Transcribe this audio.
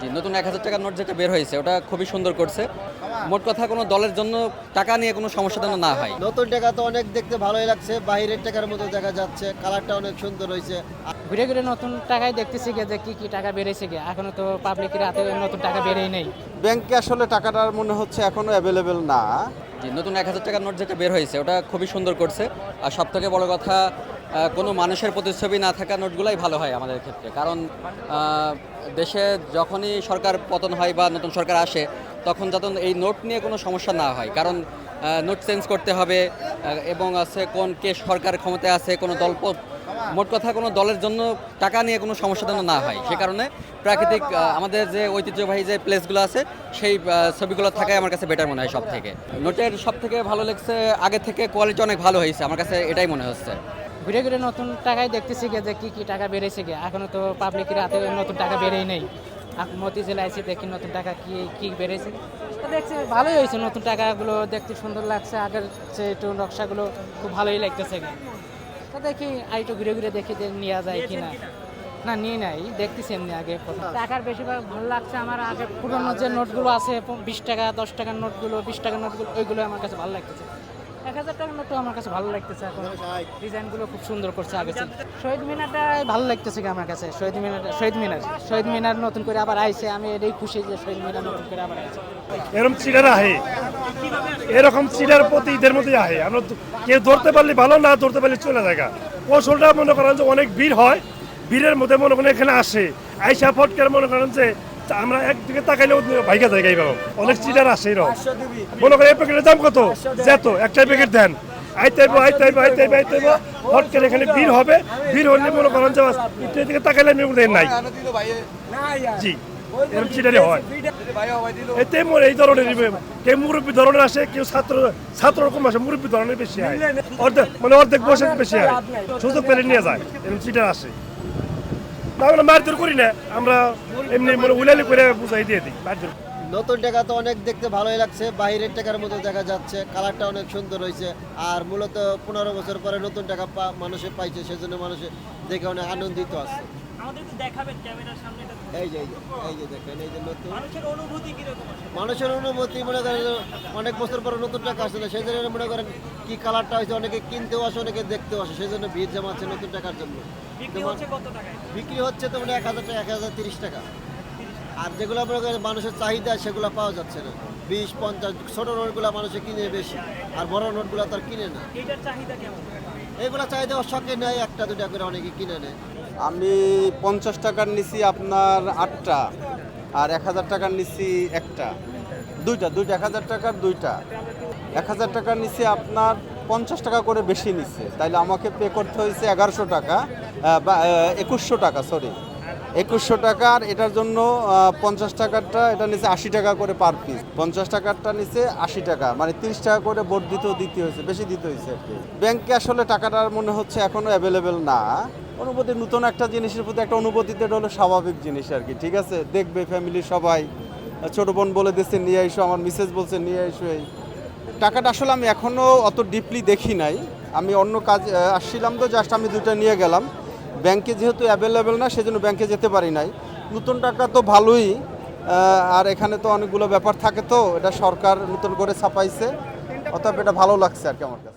জি নতুন এক হাজার টাকার নোট যেটা বের হয়েছে ওটা খুবই সুন্দর করছে। মোট কথা কোনো দলের জন্য টাকা নিয়ে কোনো সমস্যা যেন না হয়। নতুন টাকা তো অনেক দেখতে ভালোই লাগছে বাইরের টাকার মতো দেখা যাচ্ছে কালারটা অনেক সুন্দর হয়েছে। ঘুরে ঘুরে নতুন টাকায় দেখতেছি গে যে কি কি টাকা বেড়েছে গে এখনও তো পাবলিকের হাতে নতুন টাকা বেড়েই নেই। ব্যাংকে আসলে টাকাটার মনে হচ্ছে এখনও অ্যাভেলেবেল না। জি, নতুন এক হাজার টাকার নোট যেটা বের হয়েছে, ওটা খুবই সুন্দর করছে। আর সব থেকে বড় কথা কোনো মানুষের প্রতিচ্ছবি না থাকা নোটগুলাই ভালো হয় আমাদের ক্ষেত্রে। কারণ দেশে যখনই সরকার পতন হয় বা নতুন সরকার আসে, তখন যাতে এই নোট নিয়ে কোনো সমস্যা না হয়। কারণ নোট চেঞ্জ করতে হবে এবং আছে কোন কে সরকার ক্ষমতায় আছে, কোনো দল মোট কথা কোনো দলের জন্য টাকা নিয়ে কোনো সমস্যা যেন না হয়। সে কারণে প্রাকৃতিক আমাদের যে ঐতিহ্যবাহী যে প্লেসগুলো আছে সেই ছবিগুলো থাকাই আমার কাছে বেটার মনে হয় সব থেকে নোটের সব থেকে ভালো লাগছে আগে থেকে কোয়ালিটি অনেক ভালো হয়েছে আমার কাছে এটাই মনে হচ্ছে। ঘুরে ঘুরে নতুন টাকায় দেখতেছি গে যে কি কি টাকা বেড়েছে গে এখনও তো পাবলিকের হাতে নতুন টাকা বেড়েই নেই। মতি জেলায় আইসি দেখি নতুন টাকা কি কি বেড়েছে। তো দেখছি ভালোই হয়েছে নতুন টাকাগুলো দেখতে সুন্দর লাগছে। আগের যে একটু নকশাগুলো খুব ভালোই লাগতেছে দেখি আর একটু ঘুরে ঘুরে দেখি যে নেওয়া যায় কি না নিয়ে নাই দেখতেছি এমনি আগে টাকার বেশিরভাগ ভালো লাগছে আমার আগে পুরনো যে নোটগুলো আছে বিশ টাকা দশ টাকার নোটগুলো বিশ টাকার নোটগুলো ওইগুলো আমার কাছে ভালো লাগতেছে। এক হাজার টাকার নোটও আমার কাছে ভালো লাগতেছে এখন। ডিজাইনগুলো খুব সুন্দর করছে আগে শহীদ মিনারটা ভালো লাগতেছে কি আমার কাছে শহীদ মিনার শহীদ মিনার শহীদ মিনার নতুন করে আবার আইছে। আমি এটাই খুশি যে শহীদ মিনার নতুন করে আবার আইছে। এরকম চিড়ার আহে এরকম চিড়ার প্রতি ঈদের মধ্যে আহে। আমরা কেউ ধরতে পারলে ভালো না ধরতে পারলে চলে যায় কৌশলটা মনে করেন যে অনেক ভিড় হয়। ভিড়ের মধ্যে মনে করেন এখানে আসে। আইসা ফটকার মনে করেন যে আমরা একদিকে তাকাইলে ভাইকা জায়গায় পাবো অনেক চিড়ার আসে এরকম। মনে করেন এই প্যাকেটের দাম কত? যেত একটা প্যাকেট দেন। এখানে ভিড় হবে। ভিড় হলে মনে করেন যে তাকাইলে আমি নাই। জি। চিটারি হয়। মোর এই ধরনের মুরব্বী ধরনের আসে, কেউ ছাত্র ছাত্র রকম আসে, মুরব্বী ধরনের বেশি হয়। অর্ধেক মানে অর্ধেক বসে বেশি হয়। সুযোগ পেলে নিয়ে যায় চিটার আসে। আমরা মারধর করি না, আমরা এমনি মানে উলালি করে বুঝাই দিয়ে দিই, মারধর নতুন টাকা তো অনেক দেখতে ভালোই লাগছে, বাইরের টাকার মতো দেখা যাচ্ছে, কালারটা অনেক সুন্দর হয়েছে, আর মূলত পনেরো বছর পরে নতুন টাকা মানুষে পাইছে, সেজন্য মানুষে দেখে অনেক আনন্দিত আছে। আমাদের একটু দেখাবেন ক্যামেরার সামনে এই যে এই যে দেখেন এই যে নতুন। মানুষের অনুভূতি কীরকম মানুষের অনুমতি মনে করেন অনেক বছর পরে নতুন টাকা আসছে না সেই জন্য মনে করেন কি কালারটা হয়েছে অনেকে কিনতেও আসে অনেকে দেখতেও আসে সেই জন্য ভিড় জমাচ্ছে নতুন টাকার জন্য। বিক্রি হচ্ছে তো মানে এক হাজার টাকা এক হাজার তিরিশ টাকা। আর যেগুলো মনে করেন মানুষের চাহিদা সেগুলো পাওয়া যাচ্ছে না। বিশ পঞ্চাশ ছোটো নোটগুলো মানুষে কিনে বেশি আর বড় নোটগুলো তো আর কিনে না। এগুলো চাহিদা শখে নেয় একটা দুটা করে অনেকে কিনে নেয়। আমি পঞ্চাশ টাকার নিছি আপনার আটটা আর এক হাজার টাকার নিছি একটা। দুইটা দুইটা, এক হাজার টাকার দুইটা। এক হাজার টাকার নিছি আপনার পঞ্চাশ টাকা করে বেশি নিচ্ছে তাইলে আমাকে পে করতে হয়েছে এগারোশো টাকা বা একুশশো টাকা সরি একুশশো টাকা আর এটার জন্য পঞ্চাশ টাকারটা, এটা নিচে আশি টাকা করে পার পিস পঞ্চাশ টাকারটা নিচে আশি টাকা মানে তিরিশ টাকা করে বোর্ড দিতেও দিতে হয়েছে, বেশি দিতে হয়েছে আর কি। ব্যাংকে আসলে টাকাটার মনে হচ্ছে এখনও অ্যাভেলেবেল না। অনুভূতি, নতুন একটা জিনিসের প্রতি একটা অনুভূতিতে এটা হলো স্বাভাবিক জিনিস আর কি, ঠিক আছে? দেখবে ফ্যামিলির সবাই। ছোট বোন বলে দিচ্ছে, নিয়ে এসো আমার মিসেস বলছে, নিয়ে এসো এই। টাকাটা আসলে আমি এখনও অত ডিপলি দেখি নাই। আমি অন্য কাজ আসছিলাম তো জাস্ট আমি দুটো নিয়ে গেলাম। ব্যাংকে যেহেতু অ্যাভেলেবেল না, সেজন্য ব্যাংকে যেতে পারি নাই। নতুন টাকা তো ভালোই আর এখানে তো অনেকগুলো ব্যাপার থাকে তো, এটা সরকার নতুন করে ছাপাইছে। অতএব এটা ভালো লাগছে আর কি আমার কাছে।